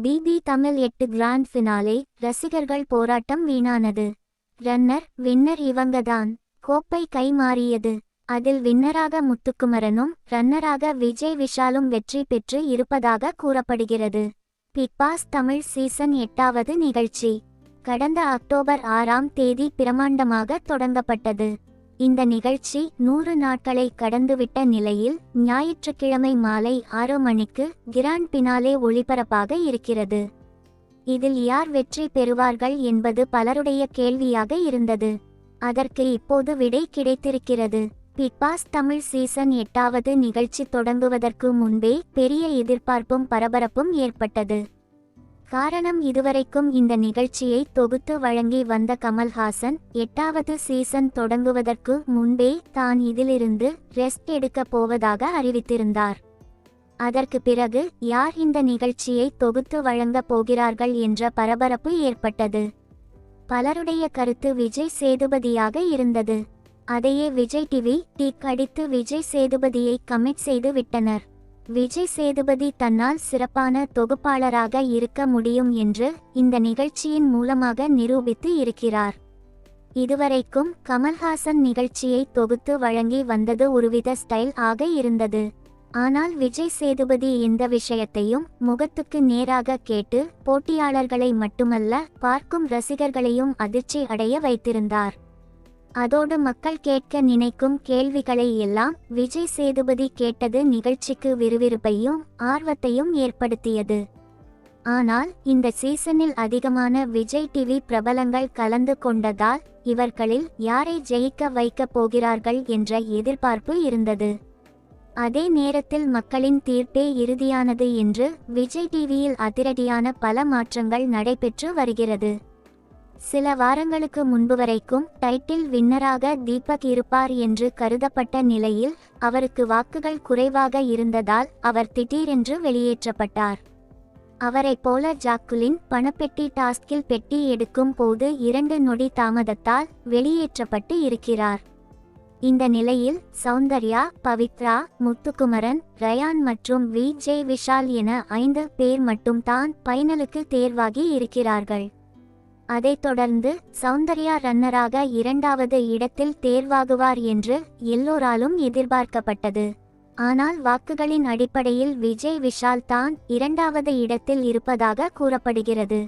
BP Tamil எட்டு grand finale ரசிகர்கள் போராட்டம் வீணானது. ரன்னர் வின்னர் இவங்கதான். கோப்பை கை மாறியது. அதில் வின்னராக முத்துக்குமரனும் ரன்னராக விஜய் விஷாலும் வெற்றி பெற்று இருப்பதாக கூறப்படுகிறது. பிக் பாஸ் தமிழ் சீசன் எட்டாவது நிகழ்ச்சி. கடந்த அக்டோபர் ஆறாம் தேதி பிரமாண்டமாக தொடங்கப்பட்டது. இந்த நிகழ்ச்சி நூறு நாட்களை கடந்துவிட்ட நிலையில் ஞாயிற்றுக்கிழமை மாலை ஆறு மணிக்கு கிராண்ட் பினாலே ஒளிபரப்பாக இருக்கிறது. இதில் யார் வெற்றி பெறுவார்கள் என்பது பலருடைய கேள்வியாக இருந்தது. அதற்கு இப்போது விடை கிடைத்திருக்கிறது. பிக்பாஸ் தமிழ் சீசன் எட்டாவது நிகழ்ச்சி தொடங்குவதற்கு முன்பே பெரிய எதிர்பார்ப்பும் பரபரப்பும் ஏற்பட்டது. காரணம் இதுவரைக்கும் இந்த நிகழ்ச்சியை தொகுத்து வழங்கி வந்த கமல்ஹாசன் எட்டாவது சீசன் தொடங்குவதற்கு முன்பே தான் இதிலிருந்து ரெஸ்ட் எடுக்கப் போவதாக அறிவித்திருந்தார். அதற்கு பிறகு யார் இந்த நிகழ்ச்சியை தொகுத்து வழங்கப் போகிறார்கள் என்ற பரபரப்பு ஏற்பட்டது. பலருடைய கருத்து விஜய் சேதுபதியாக இருந்தது. அதையே விஜய் டிவி டீக் அடித்து விஜய் சேதுபதியை கமிட் செய்து விட்டனர். விஜய் சேதுபதி தன்னால் சிறப்பான தொகுப்பாளராக இருக்க முடியும் என்று இந்த நிகழ்ச்சியின் மூலமாக நிரூபித்து இருக்கிறார். இதுவரைக்கும் கமல்ஹாசன் நிகழ்ச்சியை தொகுத்து வழங்கி வந்தது ஒருவித ஸ்டைல் ஆக இருந்தது. ஆனால் விஜய் சேதுபதி இந்த விஷயத்தையும் முகத்துக்கு நேராக கேட்டு போட்டியாளர்களை மட்டுமல்ல பார்க்கும் ரசிகர்களையும் அதிர்ச்சி அடைய வைத்திருந்தார். அதோடு மக்கள் கேட்க நினைக்கும் கேள்விகளை எல்லாம் விஜய் சேதுபதி கேட்டது நிகழ்ச்சிக்கு விறுவிறுப்பையும் ஆர்வத்தையும் ஏற்படுத்தியது. ஆனால் இந்த சீசனில் அதிகமான விஜய் டிவி பிரபலங்கள் கலந்து கொண்டதால் இவர்களில் யாரை ஜெயிக்க வைக்கப் போகிறார்கள் என்ற எதிர்பார்ப்பு இருந்தது. அதே நேரத்தில் மக்களின் தீர்ப்பே இறுதியானது என்று விஜய் டிவியில் அதிரடியான பல மாற்றங்கள் நடைபெற்று வருகிறது. சில வாரங்களுக்கு முன்பு வரைக்கும் டைட்டில் வின்னராக தீபக் இருப்பார் என்று கருதப்பட்ட நிலையில் அவருக்கு வாக்குகள் குறைவாக இருந்ததால் அவர் திடீரென்று வெளியேற்றப்பட்டார். அவரைப் போல ஜாக்குலின் பணப்பெட்டி டாஸ்கில் பெட்டி எடுக்கும் போது இரண்டு நொடி தாமதத்தால் வெளியேற்றப்பட்டு இருக்கிறார். இந்த நிலையில் சௌந்தர்யா பவித்ரா முத்துக்குமரன் ரயான் மற்றும் வி ஜே விஷால் என ஐந்து பேர் மட்டும் தான் பைனலுக்கு தேர்வாகி இருக்கிறார்கள். அதைத் தொடர்ந்து சௌந்தர்யா ரன்னராக இரண்டாவது இடத்தில் தேர்வாகுவார் என்று எல்லோராலும் எதிர்பார்க்கப்பட்டது. ஆனால் வாக்குகளின் அடிப்படையில் விஜய் விஷால் தான் இரண்டாவது இடத்தில் இருப்பதாக கூறப்படுகிறது.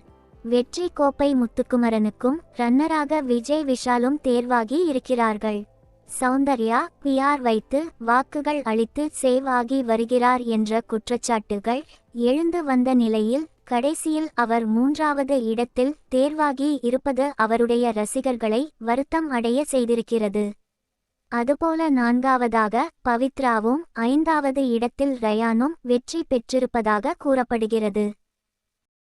வெற்றி கோப்பை முத்துக்குமரனுக்கும் ரன்னராக விஜய் விஷாலும் தேர்வாகி இருக்கிறார்கள். சௌந்தர்யா பிஆர் வைத்து வாக்குகள் அளித்து சேவ் ஆகி வருகிறார் என்ற குற்றச்சாட்டுகள் எழுந்து வந்த நிலையில் கடைசியில் அவர் மூன்றாவது இடத்தில் தேர்வாகி இருப்பது அவருடைய ரசிகர்களை வருத்தம் அடைய செய்திருக்கிறது. அதுபோல நான்காவதாக பவித்ராவும் ஐந்தாவது இடத்தில் ரயானும் வெற்றி பெற்றிருப்பதாக கூறப்படுகிறது.